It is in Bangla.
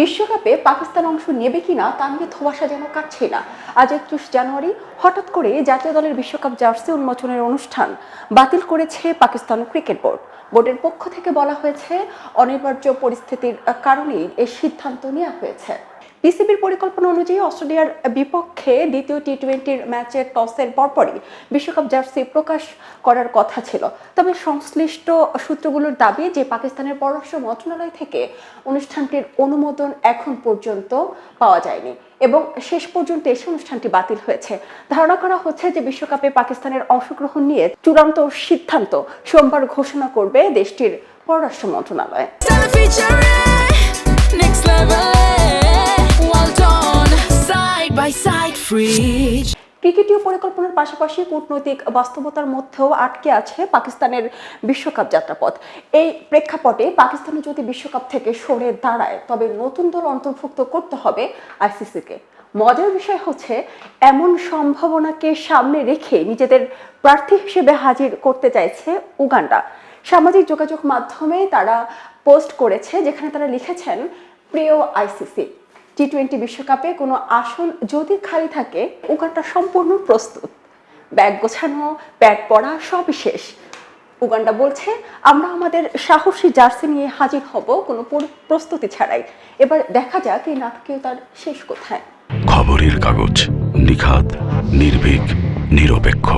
বিশ্বকাপে পাকিস্তান অংশ নেবে কিনা তা নিয়ে ধোয়াশা যেন কাটছে না। আজ একত্রিশ জানুয়ারি, হঠাৎ করে জাতীয় দলের বিশ্বকাপ জার্সি উন্মোচনের অনুষ্ঠান বাতিল করেছে পাকিস্তান ক্রিকেট বোর্ড। বোর্ডের পক্ষ থেকে বলা হয়েছে, অনিবার্য পরিস্থিতির কারণেই এই সিদ্ধান্ত নেওয়া হয়েছে। পিসিবির পরিকল্পনা অনুযায়ী অস্ট্রেলিয়ার বিপক্ষে দ্বিতীয় টি টোয়েন্টির ম্যাচের টসের পরপরই বিশ্বকাপ জার্সি প্রকাশ করার কথা ছিল। তবে সংশ্লিষ্ট সূত্রগুলোর দাবি যে পাকিস্তানের পররাষ্ট্র মন্ত্রণালয় থেকে অনুষ্ঠানটির অনুমোদন এখন পর্যন্ত পাওয়া যায়নি এবং শেষ পর্যন্ত এসে অনুষ্ঠানটি বাতিল হয়েছে। ধারণা করা হচ্ছে যে বিশ্বকাপে পাকিস্তানের অংশগ্রহণ নিয়ে চূড়ান্ত সিদ্ধান্ত সোমবার ঘোষণা করবে দেশটির পররাষ্ট্র মন্ত্রণালয়। Fridge. ক্রিকেটীয় পরিকল্পনার পাশাপাশি কূটনৈতিক বাস্তবতার মধ্যেও আটকে আছে পাকিস্তানের বিশ্বকাপ যাত্রাপথ। এই প্রেক্ষাপটে পাকিস্তানে যদি বিশ্বকাপ থেকে সরে দাঁড়ায়, তবে নতুন দল অন্তর্ভুক্ত করতে হবে আইসিসিকে। মজার বিষয় হচ্ছে, এমন সম্ভাবনাকে সামনে রেখে নিজেদের প্রার্থী হিসেবে হাজির করতে চাইছে উগান্ডা। সামাজিক যোগাযোগ মাধ্যমে তারা পোস্ট করেছে, যেখানে তারা লিখেছেন, প্রিয় আইসিসি টি টোয়েন্টি বিশ্বকাপে কোনো আসন যদি খালি থাকে, উগান্ডা সম্পূর্ণ প্রস্তুত। ব্যাগ গোছানো, ব্যাট পড়া সবই শেষ। উগান্ডা বলছে, আমরা আমাদের সাহসী জার্সি নিয়ে হাজির হব, কোনো প্রস্তুতি ছাড়াই। এবার দেখা যাক এই নাটকীয়তার শেষ কোথায়। খবরের কাগজ নিখাত নির্ভীক, নিরপেক্ষ।